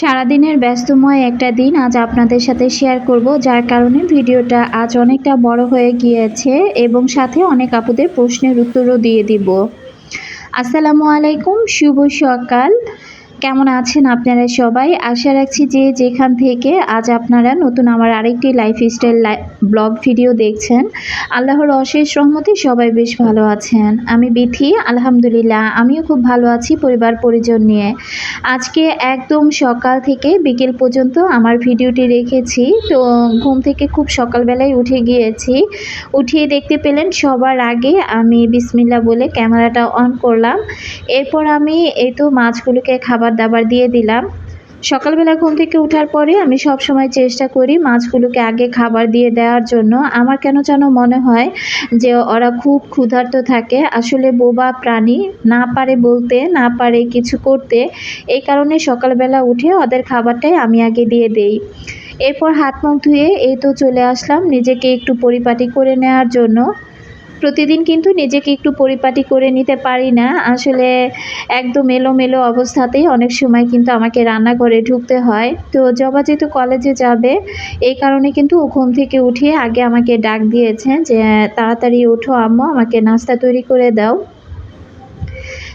সারাদিনের ব্যস্তময় একটা দিন আজ আপনাদের সাথে শেয়ার করব, যার কারণে ভিডিওটা আজ অনেকটা বড় হয়ে গিয়েছে এবং সাথে অনেক আপুদের প্রশ্নের উত্তরও দিয়ে দিব। আসসালামু আলাইকুম, শুভ সকাল। কেমন আছেন আপনারা সবাই? আশা রাখছি যে যেখান থেকে আজ আপনারা নতুন আমার আরেকটি লাইফস্টাইল ব্লগ ভিডিও দেখছেন, আল্লাহর অশেষ রহমতে সবাই বেশ ভালো আছেন। আমি বিথি, আলহামদুলিল্লাহ, আমিও খুব ভালো আছি পরিবার পরিজন নিয়ে। আজকে একদম সকাল থেকে বিকেল পর্যন্ত আমার ভিডিওটি রেখেছি, তো ঘুম থেকে খুব সকালবেলায় উঠে গিয়েছি। উঠিয়ে দেখতে পেলেন সবার আগে আমি বিসমিল্লা বলে ক্যামেরাটা অন করলাম। এরপর আমি এই তো মাছগুলোকে খাবার দাবার দিয়ে দিলাম। সকালবেলা ঘুম থেকে ওঠার পরে আমি সব সময় চেষ্টা করি মাছগুলোকে আগে খাবার দিয়ে দেওয়ার জন্য। আমার কেন যেন মনে হয় যে ওরা খুব ক্ষুধার্ত থাকে। আসলে বোবা প্রাণী, না পারে বলতে, না পারে কিছু করতে, এই কারণে সকালবেলা উঠে ওদের খাবারটাই আমি আগে দিয়ে দেই। এরপর হাত মুখ ধুয়ে এই তো চলে আসলাম নিজেকে একটু পরিপাটি করে নেওয়ার জন্য। প্রতিদিন কিন্তু নিজেকে একটু পরিপাটি করে নিতে পারি না। আসলে একদম এলোমেলো অবস্থাতেই অনেক সময় কিন্তু আমাকে রান্নাঘরে ঢুকতে হয়। তো জবা যেহেতু কলেজে যাবে, এই কারণে কিন্তু ও ঘুম থেকে উঠিয়ে আগে আমাকে ডাক দিয়েছে যে তাড়াতাড়ি ওঠো আম্মু, আমাকে নাস্তা তৈরি করে দাও।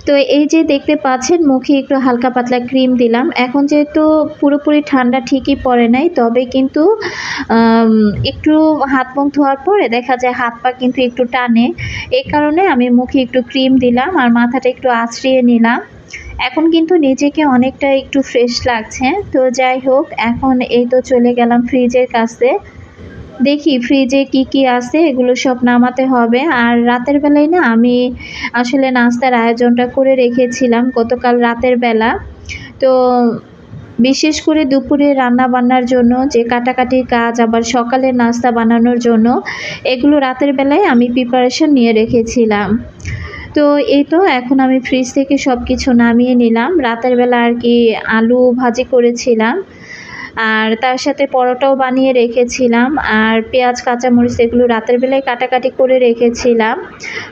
তো এই যে দেখতে পাচ্ছেন, মুখে একটু হালকা পাতলা ক্রিম দিলাম। এখন যেহেতু পুরোপুরি ঠান্ডা ঠিকই পড়ে নাই, তবে কিন্তু একটু হাত মুখ ধোয়ার পরে দেখা যায় হাত পা কিন্তু একটু টানে। এই কারণে আমি মুখে একটু ক্রিম দিলাম আর মাথাটা একটু আঁচড়িয়ে নিলাম। এখন কিন্তু নিজেকে অনেকটা একটু ফ্রেশ লাগছে। তো যাই হোক, এখন এই তো চলে গেলাম ফ্রিজের কাছে। দেখি ফ্রিজে কি কি আছে, এগুলো সব নামাতে হবে। আর রাতের বেলায় না আমি আসলে নাস্তার আয়োজনটা করে রেখেছিলাম গতকাল রাতের বেলা। তো বিশেষ করে দুপুরে রান্না বান্নার জন্য, যে কাটাকাটি কাজ, আবার সকালে নাস্তা বানানোর জন্য, এগুলো রাতের বেলায় আমি প্রিপারেশন নিয়ে রেখেছিলাম। তো এই তো এখন আমি ফ্রিজ থেকে সব কিছু নামিয়ে নিলাম। রাতের বেলা আর কি আলু ভাজি করেছিলাম। আর তার সাথে পরোটাও বানিয়ে রেখেছিলাম আর পেঁয়াজ, কাঁচামরিচ এগুলো রাতের বেলায় কাটাকাটি করে রেখেছিলাম।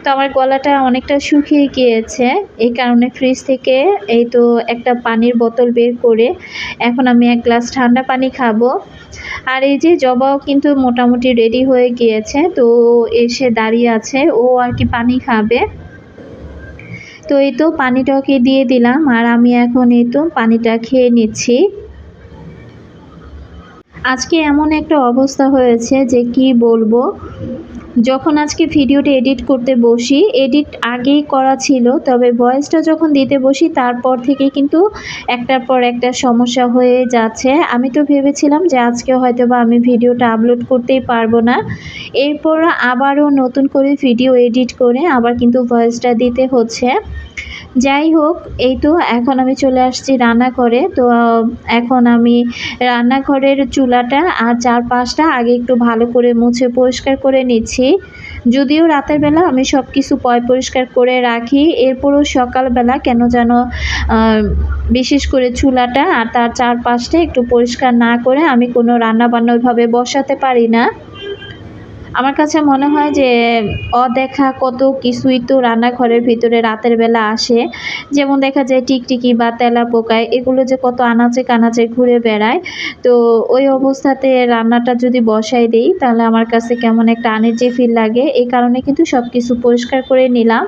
তো আমার গলাটা অনেকটা শুকিয়ে গিয়েছে, এই কারণে ফ্রিজ থেকে এই তো একটা পানির বোতল বের করে এখন আমি এক গ্লাস ঠান্ডা পানি খাব। আর এই যে জবাও কিন্তু মোটামুটি রেডি হয়ে গিয়েছে, তো এসে দাঁড়িয়ে আছে, ও আর কি পানি খাবে। তো এই তো পানিটাকে দিয়ে দিলাম আর আমি এখন এই তো পানিটা খেয়ে নিচ্ছি। আজকে এমন একটা অবস্থা হয়েছে যে কি বলব? যখন আজকে ভিডিওটা এডিট করতে বসি, এডিট আগেই করা ছিল, তবে ভয়েসটা যখন দিতে বসি, তারপর থেকে কিন্তু একটার পর একটা সমস্যা হয়ে যাচ্ছে। আমি তো ভেবেছিলাম যে আজকে হয়তো বা আমি ভিডিওটা আপলোড করতেই পারব না। এরপর আবারও নতুন করে ভিডিও এডিট করে আবার কিন্তু ভয়েসটা দিতে হচ্ছে। যাই হোক, এই তো এখন আমি চলে আসছি রান্নাঘরে তো, এখন আমি রান্নাঘরের চুলাটা আর চারপাশটা আগে একটু ভালো করে মুছে পরিষ্কার করে নিচ্ছি। যদিও রাতের বেলা আমি সব কিছু পয় পরিষ্কার করে রাখি, এরপরও সকালবেলা কেন যেন বিশেষ করে চুলাটা আর তার চারপাশটা একটু পরিষ্কার না করে আমি কোনো রান্না বান্না ওইভাবে বসাতে পারি না। আমার কাছে মনে হয় যে অদেখা কত কিছুই তো রান্নাঘরের ভিতরে রাতের বেলা আসে। যেমন দেখা যায় টিকটিকি বা তেলা পোকায় এগুলো যে কত আনাচে কানাচে ঘুরে বেড়ায়। তো ওই অবস্থাতে রান্নাটা যদি বসাই দেই, তাহলে আমার কাছে কেমন একটা আনিজি ফিল লাগে। এই কারণে কিন্তু সব কিছু পরিষ্কার করে নিলাম।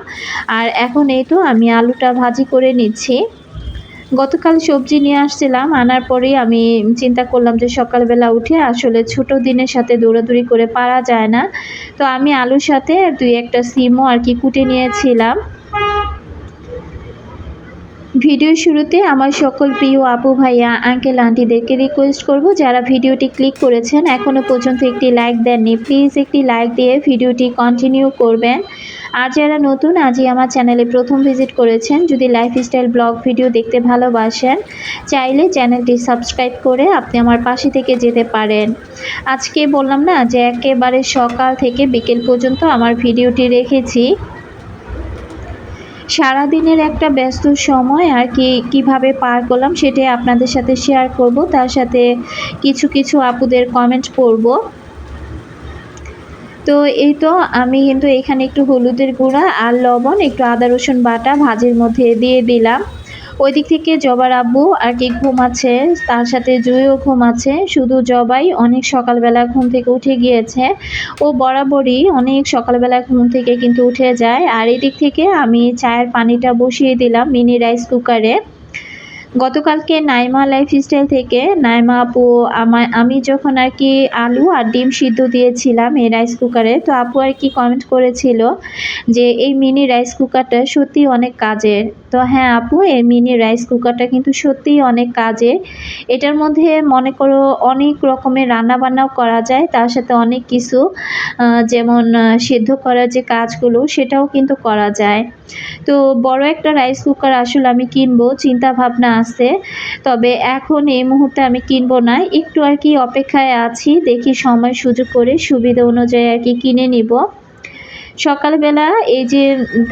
আর এখন এই তো আমি আলুটা ভাজি করে নিচ্ছি। গতকাল সবজি নিয়ে আসছিলাম, আনার পরেই আমি চিন্তা করলাম যে সকালবেলা উঠে আসলে ছোট দিনের সাথে দৌড়াদৌড়ি করে পারা যায় না। তো আমি আলুর সাথে দুই একটা সিমও আর কি কুটে নিয়েছিলাম। ভিডিও শুরুতে আমার সকল প্রিয় আপু, ভাইয়া আঙ্কেল আন্টিদেরকে রিকোয়েস্ট করব, যারা ভিডিওটি ক্লিক করেছেন এখনও পর্যন্ত একটি লাইক দেননি প্লিজ একটি লাইক দিয়ে ভিডিওটি কন্টিনিউ করবেন। আর যারা নতুন, আজই আমার চ্যানেলে প্রথম ভিজিট করেছেন। যদি লাইফস্টাইল ব্লগ ভিডিও দেখতে ভালোবাসেন, চাইলে চ্যানেলটি সাবস্ক্রাইব করে আপনি আমার পাশে থেকে যেতে পারেন। আজকে বললাম না যে একেবারে সকাল থেকে বিকেল পর্যন্ত আমার ভিডিওটি রেখেছি। সারাদিনের একটা ব্যস্ত সময় আর কি, কীভাবে পার করলাম সেটাই আপনাদের সাথে শেয়ার করব। তার সাথে কিছু কিছু আপুদের কমেন্ট পড়ব তো এই তো আমি কিন্তু এখানে একটু হলুদের গুঁড়া আর লবণ, একটু আদা, রসুন বাটা ভাজির মধ্যে দিয়ে দিলাম। ওই দিক থেকে জবার আব্বু আর কি ঘুমাচ্ছে তার সাথে জুইও ঘুমাচ্ছে শুধু জবাই অনেক সকালবেলা ঘুম থেকে উঠে গিয়েছে। ও বরাবরই অনেক সকালবেলা ঘুম থেকে কিন্তু উঠে যায়। আর এদিক থেকে আমি চায়ের পানিটা বসিয়ে দিলাম মিনি রাইস কুকারে। গতকালকে নাইমা লাইফস্টাইল থেকে নাইমা আপু আমার আমি যখন আর কি আলু আর ডিম সিদ্ধ দিয়েছিলাম এই রাইস কুকারে তো আপু আর কি কমেন্ট করেছিল যে এই মিনি রাইস কুকারটা সত্যি অনেক কাজের তো হ্যাঁ আপু, এই মিনি রাইস কুকারটা কিন্তু সত্যিই অনেক কাজে। এটার মধ্যে মনে করো অনেক রকমের রান্না বান্নাও করা যায়, তার সাথে অনেক কিছু যেমন সিদ্ধ করার যে কাজগুলো, সেটাও কিন্তু করা যায়। তো বড় একটা রাইস কুকার আসলে আমি কিনবো চিন্তা ভাবনা আছে। তবে এখন এই মুহূর্তে আমি কিনবো না। একটু আর কি অপেক্ষায় আছি, দেখি সময় সুযোগ করে সুবিধা অনুযায়ী আর কি কিনে নিব। সকালবেলা এই যে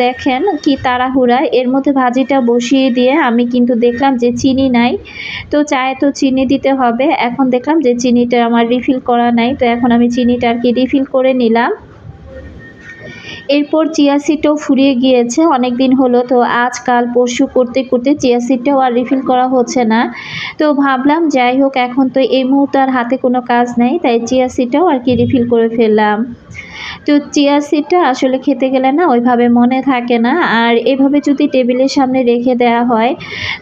দেখেন কি তাড়াহুড়া, এর মধ্যে ভাজিটা বসিয়ে দিয়ে আমি কিন্তু দেখলাম যে চিনি নাই। তো চায়ে তো চিনি দিতে হবে। এখন দেখলাম যে চিনিটা আমার রিফিল করা নাই, তো এখন আমি চিনিটা আর কি রিফিল করে নিলাম। এরপর চিয়া সিটও ফুরিয়ে গিয়েছে অনেক দিন হলো, তো আজকাল পরশু করতে করতে চিয়া সিটটাও আর রিফিল করা হচ্ছে না। তো ভাবলাম, যাই হোক, এখন তো এই মুহূর্তে আর হাতে কোনো কাজ নেই, তাই চিয়া সিটটাও আর কি রিফিল করে ফেললাম। তো চিয়া সিডটা আসলে খেতে গেলে না ওইভাবে মনে থাকে না। আর এভাবে যদি টেবিলের সামনে রেখে দেওয়া হয়,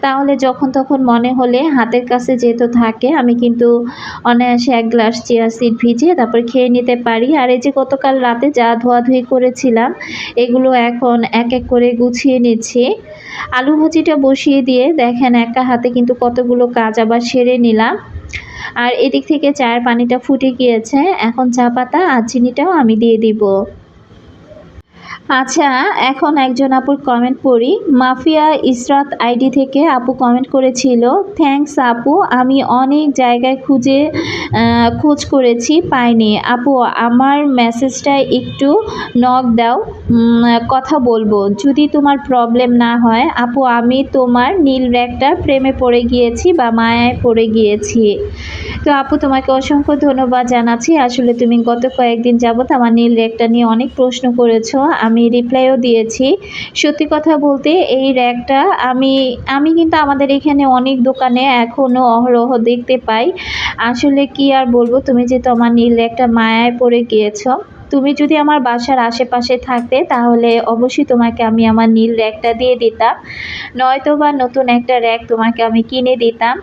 তাহলে যখন তখন মনে হলে হাতের কাছে যেহেতু থাকে, আমি কিন্তু অনায়াসে এক গ্লাস চিয়া সিড ভিজিয়ে তারপর খেয়ে নিতে পারি। আর এই যে গতকাল রাতে যা ধোয়াধুয়ি করেছিলাম, এগুলো এখন এক এক করে গুছিয়ে নিচ্ছি। আলু ভাজিটা বসিয়ে দিয়ে দেখেন একা হাতে কিন্তু কতগুলো কাজ আবার সেরে নিলাম। আর এদিক থেকে চায়ের পানিটা ফুটে গিয়েছে। এখন চা পাতা আর চিনিটাও আমি দিয়ে দিব। আচ্ছা এখন একজন আপুর কমেন্ট পড়ি। মাফিয়া ইসরাত আইডি থেকে আপু কমেন্ট করেছিল থ্যাংকস আপু, আমি অনেক জায়গায় খুঁজে খোঁজ করেছি, পাইনি। আপু, আমার মেসেজটা একটু নক দাও কথা বলব। যদি তোমার প্রবলেম না হয়, আপু, আমি তোমার নীল র্যাকটার প্রেমে পড়ে গিয়েছি বা মায়ায় পড়ে গিয়েছি। তো আপু, তোমাকে অসংখ্য ধন্যবাদ জানাচ্ছি। আসলে তুমি গত কয়েকদিন যাবত আমার নীল র্যাকটা নিয়ে অনেক প্রশ্ন করেছ। আমি রিপ্লাইও দিয়েছি। সত্যি কথা বলতে এই র্যাকটা আমি আমি কিন্তু আমাদের এখানে অনেক দোকানে এখনও অহরহ দেখতে পাই। আসলে কি আর বলব, তুমি যে তোমার নীল র্যাকটা মায়ায় পড়ে গিয়েছো, তুমি যদি আমার বাসার আশেপাশে থাকতে তাহলে অবশ্যই তোমাকে আমি আমার নীল র্যাকটা দিয়ে দিতাম। নয়তো বা নতুন একটা র্যাক তোমাকে আমি কিনে দিতাম।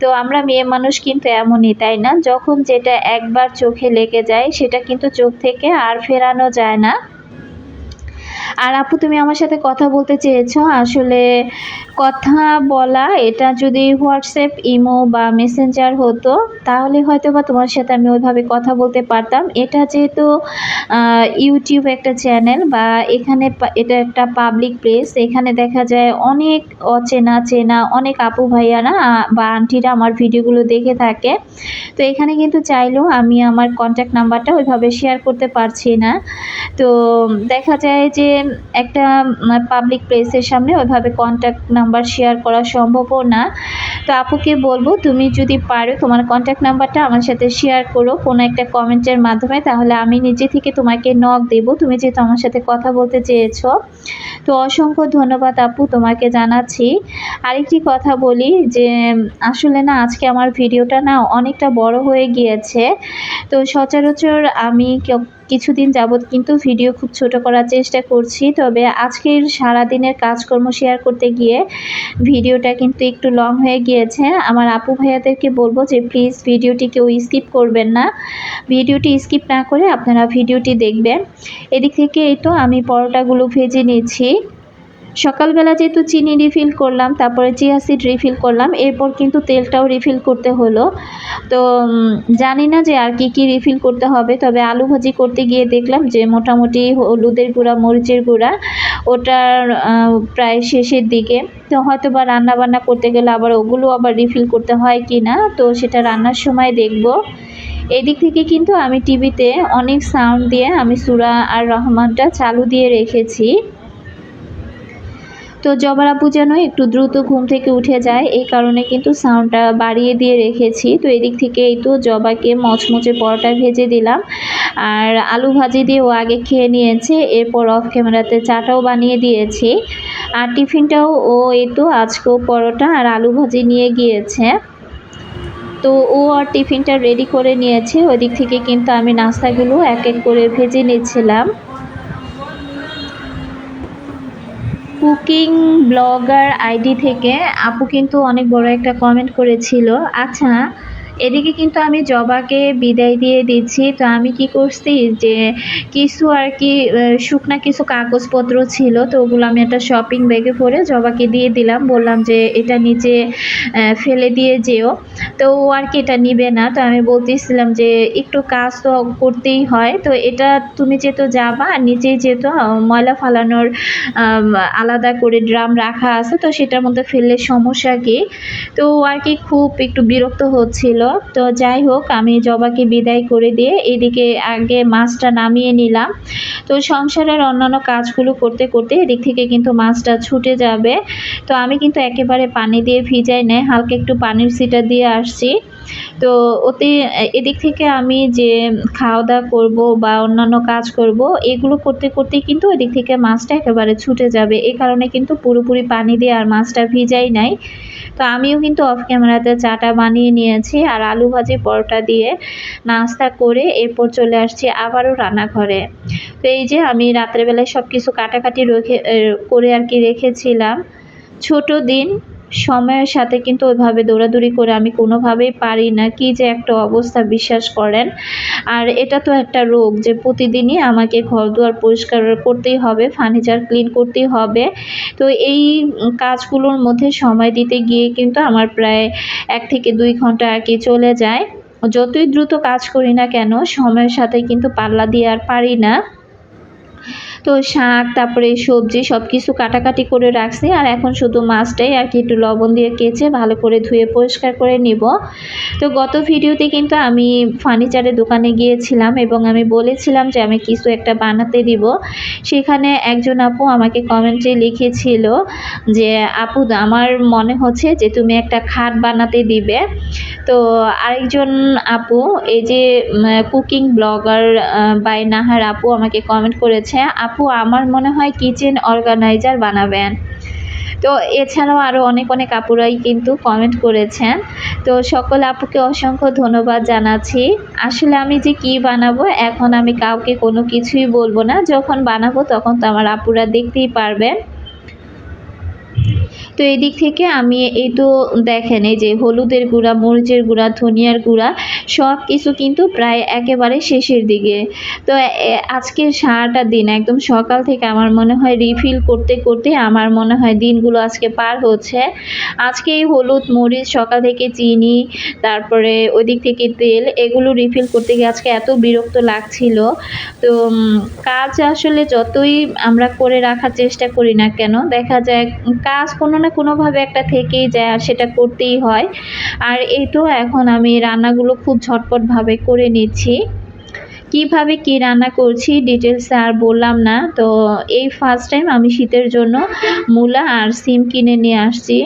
তো আমরা মেয়ে মানুষ কিন্তু এমনই, তাই না? যখন যেটা একবার চোখে লেগে যায়, সেটা কিন্তু চোখ থেকে আর ফেরানো যায় না। আর আপু তুমি আমার সাথে কথা বলতে চেয়েছো। আসলে কথা বলা, এটা যদি হোয়াটসঅ্যাপ, ইমো বা মেসেঞ্জার হতো, তাহলে হয়তো বা তোমার সাথে আমি ওইভাবে কথা বলতে পারতাম। এটা যেহেতু ইউটিউব একটা চ্যানেল বা এখানে এটা একটা পাবলিক প্লেস এখানে দেখা যায় অনেক অচেনা চেনা, অনেক আপু ভাইয়ারা বা আন্টিরা আমার ভিডিওগুলো দেখে থাকে। তো এখানে কিন্তু চাইলেও আমি আমার কন্ট্যাক্ট নাম্বারটা ওইভাবে শেয়ার করতে পারছি না। তো দেখা যায় যে একটা পাবলিক প্লেসের সামনে ওইভাবে কন্ট্যাক্ট নাম্বার শেয়ার করা সম্ভবও না। তো আপুকে বলব, তুমি যদি পারো তোমার কন্ট্যাক্ট নাম্বারটা আমার সাথে শেয়ার করো। কোনো একটা কমেন্টের মাধ্যমে, তাহলে আমি নিজে থেকে তোমাকে নক দেবো। তুমি যেহেতু আমার সাথে কথা বলতে চেয়েছো। তো অসংখ্য ধন্যবাদ আপু তোমাকে জানাচ্ছি। আরেকটি কথা বলি যে, আসলে না, আজকে আমার ভিডিওটা না অনেকটা বড় হয়ে গিয়েছে। তো সচরাচর আমি কিছুদিন যাবৎ কিন্তু ভিডিও খুব ছোট করার চেষ্টা করছি, তবে আজকের সারা দিনের কাজকর্ম শেয়ার করতে গিয়ে ভিডিওটা কিন্তু একটু লং হয়ে গিয়েছে। আমার আপু ভাইয়াদেরকে বলব যে প্লিজ ভিডিওটি কেউ স্কিপ করবেন না। ভিডিওটি স্কিপ না করে আপনারা ভিডিওটি দেখবেন। এদিক থেকে এই তো আমি পরোটাগুলো ভেজে নিয়েছি সকালবেলা যেহেতু চিনি রিফিল করলাম, তারপরে চিয়া সিড রিফিল করলাম, এরপর কিন্তু তেলটাও রিফিল করতে হলো। তো জানি না যে আর কি কি রিফিল করতে হবে, তবে আলু ভাজি করতে গিয়ে দেখলাম যে মোটামুটি হলুদের গুঁড়া, মরিচের গুঁড়া, ওটার প্রায় শেষের দিকে। তো হয়তো বা রান্না বান্না করতে গেলে আবার ওগুলো আবার রিফিল করতে হয় কি না তো সেটা রান্নার সময় দেখব। এদিক থেকে কিন্তু আমি টিভিতে অনেক সাউন্ড দিয়ে আমি সুরা আর রহমানটা চালু দিয়ে রেখেছি। তো জবার আপু যেন একটু দ্রুত ঘুম থেকে উঠে যায়, এই কারণে কিন্তু সাউন্ডটা বাড়িয়ে দিয়ে রেখেছি। তো এদিক থেকে এই তো জবাকে মচমচে পরোটা ভেজে দিলাম। আর আলু ভাজি দিয়ে ও আগে খেয়ে নিয়েছে, এরপর অফ ক্যামেরাতে চাটাও বানিয়ে দিয়েছি। আর টিফিনটাও ও এই তো আজকেও পরোটা আর আলু ভাজি নিয়ে গিয়েছে। তো ও আর টিফিনটা রেডি করে নিয়েছে ওই দিক থেকে কিন্তু আমি নাস্তাগুলো এক এক করে ভেজে নিচ্ছিলাম। কুকিং ব্লগার আইডি থেকে আপু কিন্তু অনেক বড় একটা কমেন্ট করেছিল। আচ্ছা এদিকে কিন্তু আমি জবাকে বিদায় দিয়ে দিচ্ছি। তো আমি কি করছি যে, কিছু আর কি শুকনা কিছু কাগজপত্র ছিল, তো ওগুলো আমি একটা শপিং ব্যাগে পরে জবাকে দিয়ে দিলাম। বললাম যে, এটা নিচে ফেলে দিয়ে যেও। তো ও আর কি এটা নিবে না। তো আমি বলতেছিলাম যে, একটু কাজ তো করতেই হয়। তো এটা তুমি যেহেতু যাবা আর নিচেই যেহেতু ময়লা ফালানোর আলাদা করে ড্রাম রাখা আছে, তো সেটার মধ্যে ফেললে সমস্যা কি? তো আর কি খুব একটু বিরক্ত হচ্ছিল। তো যাই হোক, আমি জবাকে বিদায় করে দিয়ে এদিকে আগে মাছটা নামিয়ে নিলাম। তো সংসারের অন্যান্য কাজগুলো করতে করতে এদিক থেকে কিন্তু মাছটা ছুটে যাবে। তো আমি কিন্তু একেবারে পানি দিয়ে ভিজাই নেয় হালকা একটু পানির সিটা দিয়ে আসছি। তো ওতে এদিক থেকে আমি যে খাওয়া দাওয়া করব বা অন্যান্য কাজ করব, এগুলো করতে করতে কিন্তু এদিক থেকে মাছটা একেবারে ছুটে যাবে। এই কারণে কিন্তু পুরোপুরি পানি দিয়ে আর মাছটা ভিজাই নাই। তো আমিও কিন্তু অফ ক্যামেরাতে চাটা বানিয়ে নিয়েছি আর আলু ভাজি, পরোটা দিয়ে নাস্তা করে এরপর চলে আসছি আবারও রান্নাঘরে। তো এই যে আমি রাত্রেবেলায় সব কিছু কাটাকাটি রেখে করে আর কি রেখেছিলাম। ছোট দিন সময়ের সাথে কিন্তু ওইভাবে দৌড়াদৌড়ি করে আমি কোনোভাবেই পারি না। কি যে একটা অবস্থা, বিশ্বাস করেন। আর এটা তো একটা রোগ যে প্রতিদিনই আমাকে ঘর দুয়ার পরিষ্কার করতেই হবে, ফার্নিচার ক্লিন করতেই হবে। তো এই কাজগুলোর মধ্যে সময় দিতে গিয়ে কিন্তু আমার প্রায় এক থেকে দুই ঘণ্টা আর কি চলে যায়। যতই দ্রুত কাজ করি না কেন, সময়ের সাথে কিন্তু পাল্লা দিয়ে আর পারি না। তো শাক, তারপরে সবজি সব কিছু কাটাকাটি করে রাখছি। আর এখন শুধু মাছটাই আর কি একটু লবণ দিয়ে কেচে ভালো করে ধুয়ে পরিষ্কার করে নিব। তো গত ভিডিওতে কিন্তু আমি ফার্নিচারের দোকানে গিয়েছিলাম এবং আমি বলেছিলাম যে আমি কিছু একটা বানাতে দিব। সেখানে একজন আপু আমাকে কমেন্টে লিখেছিল যে, আপু, আমার মনে হচ্ছে যে তুমি একটা খাট বানাতে দিবে। তো আরেকজন আপু, এই যে কুকিং ব্লগার বাই নাহার আপু আমাকে কমেন্ট করেছে, আপু আমার মনে হয় কিচেন অর্গানাইজার বানাবেন। তো এছাড়াও আরও অনেক অনেক আপুরাই কিন্তু কমেন্ট করেছেন। তো সকল আপুকে অসংখ্য ধন্যবাদ জানাচ্ছি। আসলে আমি যে কি বানাবো, এখন আমি কাউকে কোনো কিছুই বলব না। যখন বানাবো, তখন তো আমার আপুরা দেখতেই পারবেন। তো এই দিক থেকে আমি এই তো দেখেন, এই যে হলুদের গুঁড়া, মরিচের গুঁড়া, ধনিয়ার গুঁড়া, সব কিছু কিন্তু প্রায় একেবারে শেষের দিকে। তো আজকের সারাটা দিন একদম সকাল থেকে আমার মনে হয় রিফিল করতে করতে আমার মনে হয় দিনগুলো আজকে পার হচ্ছে। আজকে এই হলুদ, মরিচ, সকাল থেকে চিনি, তারপরে ওই দিক থেকে তেল, এগুলো রিফিল করতে গিয়ে আজকে এত বিরক্ত লাগছিল। তো কাজ আসলে যতই আমরা করে রাখার চেষ্টা করি না কেন, দেখা যায় কাজ কোনো না কোনোভাবে একটা থেকেই যায় আর সেটা করতেই হয়। আর এই তো এখন আমি রান্নাগুলো খুব ঝটপটভাবে করে নিচ্ছি। কীভাবে কি রান্না করছি ডিটেলস আর বললাম না। তো এই ফার্স্ট টাইম আমি শীতের জন্য মূলা আর সিম কিনে নিয়ে আসছি।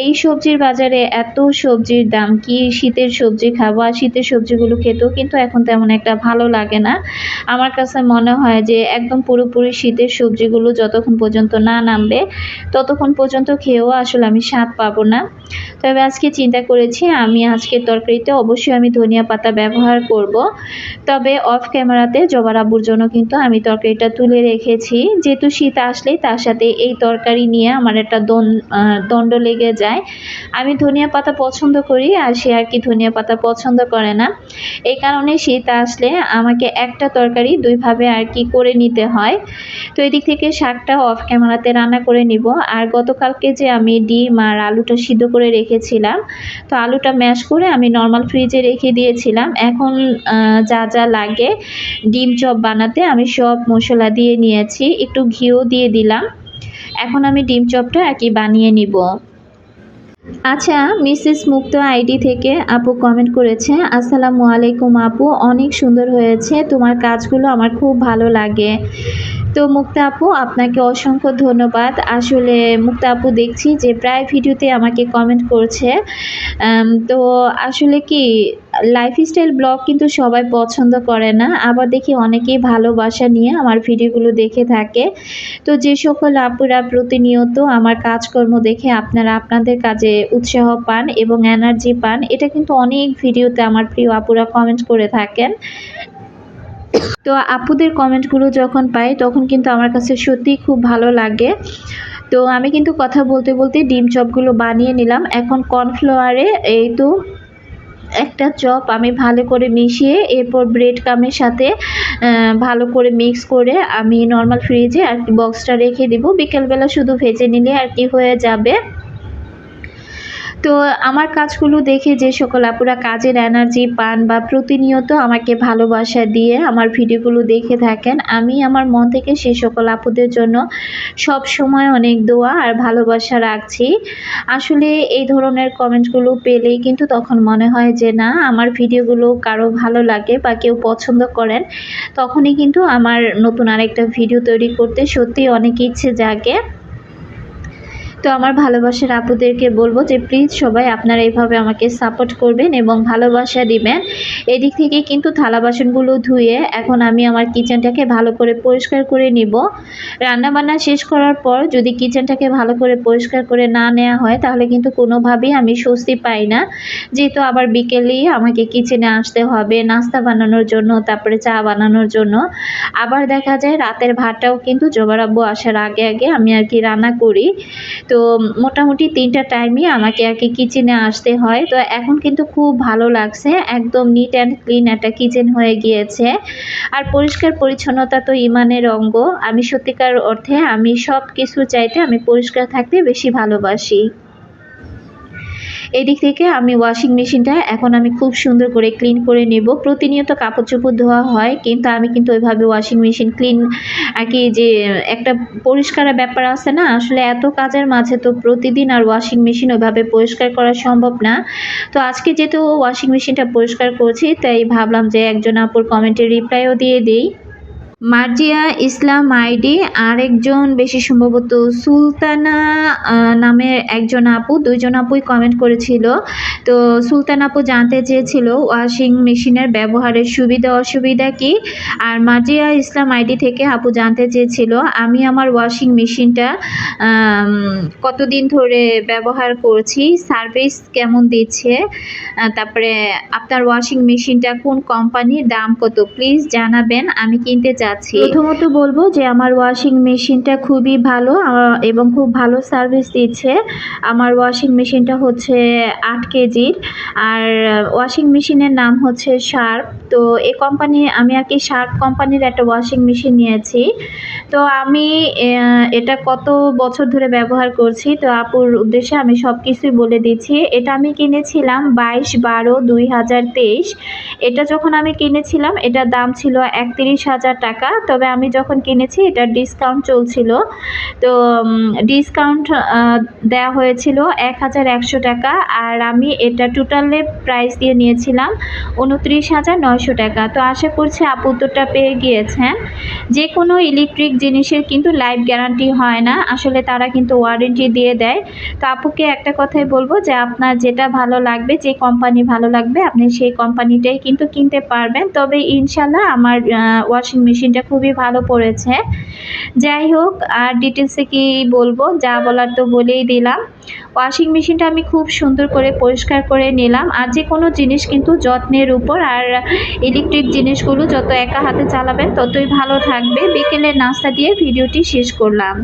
এই সবজির বাজারে এত সবজির দাম, কি শীতের সবজি খাব আর শীতের সবজিগুলো খেতেও কিন্তু এখন তেমন একটা ভালো লাগে না। আমার কাছে মনে হয় যে একদম পুরোপুরি শীতের সবজিগুলো যতক্ষণ পর্যন্ত না নামবে, ততক্ষণ পর্যন্ত খেয়েও আসলে আমি স্বাদ পাবো না। তবে আজকে চিন্তা করেছি, আমি আজকের তরকারিতে অবশ্যই আমি ধনিয়া পাতা ব্যবহার করব। তবে অফ ক্যামেরাতে, জবার আব্বুর জন্য কিন্তু আমি তরকারিটা তুলে রেখেছি। যেহেতু শীত আসলেই তার সাথে এই তরকারি নিয়ে আমার একটা দণ্ড লেগে যায়। আমি ধনিয়া পাতা পছন্দ করি আর সে আর কি ধনিয়া পাতা পছন্দ করে না। এই কারণে শীত আসলে আমাকে একটা তরকারি দুইভাবে আর কি করে নিতে হয়। তো এদিক থেকে শাকটা অফ ক্যামেরাতে রান্না করে নিব। আর গতকালকে যে আমি ডিম আর আলুটা সিদ্ধ করে রেখেছিলাম, তো আলুটা ম্যাশ করে আমি নর্মাল ফ্রিজে রেখে দিয়েছিলাম। এখন যা যা লাগে ডিম চপ বানাতে আমি সব মশলা দিয়ে নিয়েছি, একটু ঘিও দিয়ে দিলাম। এখন আমি ডিম চপটা কি বানিয়ে নিব। আচ্ছা মিসেস মুক্ত আইডি থেকে আপু কমেন্ট করেছে, আসসালামু আলাইকুম আপু, অনেক সুন্দর হয়েছে, তোমার কাজগুলো আমার খুব ভালো লাগে। তো মুক্তা আপু, আপনাকে অসংখ্য ধন্যবাদ। আসলে মুক্তা আপু দেখছি যে প্রায় ভিডিওতে আমাকে কমেন্ট করছে। তো আসলে কি লাইফস্টাইল ব্লগ কিন্তু সবাই পছন্দ করে না। আবার দেখি অনেকেই ভালোবাসা নিয়ে আমার ভিডিওগুলো দেখে থাকে। তো যে সকল আপুরা প্রতিনিয়ত আমার কাজকর্ম দেখে আপনারা আপনাদের কাজে উৎসাহ পান এবং এনার্জি পান, এটা কিন্তু অনেক ভিডিওতে আমার প্রিয় আপুরা কমেন্ট করে থাকেন। তো আপুদের কমেন্টগুলো যখন পাই, তখন কিন্তু আমার কাছে সত্যিই খুব ভালো লাগে। তো আমি কিন্তু কথা বলতে বলতে ডিম চপগুলো বানিয়ে নিলাম। এখন কর্নফ্লাওয়ারে এই তো একটা চপ আমি ভালো করে মিশিয়ে এরপর ব্রেড কামের সাথে ভালো করে মিক্স করে আমি নর্মাল ফ্রিজে আর বক্সটা রেখে দিব। বিকেলবেলা শুধু ভেজে নিলে আর কি হয়ে যাবে। তো আমার কাজগুলো দেখে যে সকল আপুরা কাজের এনার্জি পান বা প্রতিনিয়ত আমাকে ভালোবাসা দিয়ে আমার ভিডিওগুলো দেখে থাকেন, আমি আমার মন থেকে সে সকল আপুদের জন্য সব সময় অনেক দোয়া আর ভালোবাসা রাখছি। আসলে এই ধরনের কমেন্টগুলো পেলেই কিন্তু তখন মনে হয় যে না, আমার ভিডিওগুলো কারও ভালো লাগে বা কেউ পছন্দ করেন, তখনই কিন্তু আমার নতুন আরেকটা ভিডিও তৈরি করতে সত্যি অনেক ইচ্ছে জাগে। তো আমার ভালোবাসার আপুদেরকে বলব যে প্লিজ সবাই আপনারা এইভাবে আমাকে সাপোর্ট করবেন এবং ভালোবাসা দিবেন। এদিক থেকে কিন্তু থালা বাসনগুলো ধুয়ে এখন আমি আমার কিচেনটাকে ভালো করে পরিষ্কার করে নিব। রান্নাবান্না শেষ করার পর যদি কিচেনটাকে ভালো করে পরিষ্কার করে না নেওয়া হয়, তাহলে কিন্তু কোনোভাবেই আমি স্বস্তি পাই না। যেহেতু আবার বিকেলেই আমাকে কিচেনে আসতে হবে, নাস্তা বানানোর জন্য, তারপরে চা বানানোর জন্য। আবার দেখা যায় রাতের ভাতটাও কিন্তু জোবারাব্বু আসার আগে আগে আমি আর কি রান্না করি। তো মোটামুটি তিনটা টাইমই আমাকে আর কি কিচেনে আসতে হয়। তো এখন কিন্তু খুব ভালো লাগছে, একদম নিট অ্যান্ড ক্লিন একটা কিচেন হয়ে গিয়েছে। আর পরিষ্কার পরিচ্ছন্নতা তো ইমানের অঙ্গ। আমি সত্যিকার অর্থে আমি সব কিছু চাইতে আমি পরিষ্কার থাকতে বেশি ভালোবাসি। এদিক থেকে আমি ওয়াশিং মেশিনটা এখন আমি খুব সুন্দর করে ক্লিন করে নেব। প্রতিনিয়ত কাপড় চোপড় ধোয়া হয়, কিন্তু আমি কিন্তু ওইভাবে ওয়াশিং মেশিন ক্লিন আর কি যে একটা পরিষ্কার ব্যাপার আছে না, আসলে এত কাজের মাঝে তো প্রতিদিন আর ওয়াশিং মেশিন ওইভাবে পরিষ্কার করা সম্ভব না। তো আজকে যেহেতু ওয়াশিং মেশিনটা পরিষ্কার করছি, তাই ভাবলাম যে একজন আপুর কমেন্টের রিপ্লাইও দিয়ে দিই। মার্জিয়া ইসলাম আইডি, আরেকজন বেশি সম্ভবত সুলতানা নামের একজন আপু, দুইজন আপুই কমেন্ট করেছিল। তো সুলতান আপু জানতে চেয়েছিল, ওয়াশিং মেশিনের ব্যবহারের সুবিধা, অসুবিধা কি? আর মার্জিয়া ইসলাম আইডি থেকে আপু জানতে চেয়েছিল, আমি আমার ওয়াশিং মেশিনটা কতদিন ধরে ব্যবহার করছি, সার্ভিস কেমন দিচ্ছে? তারপরে আপনার ওয়াশিং মেশিনটা কোন কোম্পানির, দাম কত? প্লিজ জানাবেন, আমি কিনতে চাই। যাচ্ছি প্রথমত বলব যে আমার ওয়াশিং মেশিনটা খুবই ভালো এবং খুব ভালো সার্ভিস দিচ্ছে। আমার ওয়াশিং মেশিনটা হচ্ছে আট কেজির, আর ওয়াশিং মেশিনের নাম হচ্ছে শার্প তো এই কোম্পানি আমি আর কি শার্প কোম্পানির একটা ওয়াশিং মেশিন নিয়েছি। তো আমি এটা কত বছর ধরে ব্যবহার করছি, তো আপুর উদ্দেশ্যে আমি সব কিছুই বলে দিচ্ছি। এটা আমি কিনেছিলাম বাইশ বারো দুই হাজার তেইশ। এটা যখন আমি কিনেছিলাম, এটার দাম ছিল একত্রিশ হাজার টাকা। তবে আমি যখন কিনেছি এটার ডিসকাউন্ট চলছিল। তো ডিসকাউন্ট দেওয়া হয়েছিল এক হাজার একশো টাকা, আর আমি এটা টোটালে প্রাইস দিয়ে নিয়েছিলাম উনত্রিশ হাজার নয়শো টাকা। তো আশা করছি আপু উত্তরটা পেয়ে গিয়েছেন। যে কোনো ইলেকট্রিক জিনিসের কিন্তু লাইফ গ্যারান্টি হয় না, আসলে তারা কিন্তু ওয়ারেন্টি দিয়ে দেয়। তো আপুকে একটা কথাই বলব যে, আপনার যেটা ভালো লাগবে, যে কোম্পানি ভালো লাগবে, আপনি সেই কোম্পানিটাই কিন্তু কিনতে পারবেন। তবে ইনশাল্লাহ আমার ওয়াশিং মেশিনটা খুবই ভালো পড়েছে। যাই হোক, আর ডিটেলসে কি বলব? যা বলার তো বলেই দিলাম। ওয়াশিং মেশিনটা আমি খুব সুন্দর করে পরিষ্কার করে নিলাম। আর যে কোনো জিনিস কিন্তু যত্নের উপর আর ইলেকট্রিক জিনিসগুলো যত একা হাতে চালাবেন ততই ভালো থাকবে। বিকেলের নাস্তা দিয়ে ভিডিওটি শেষ করলাম।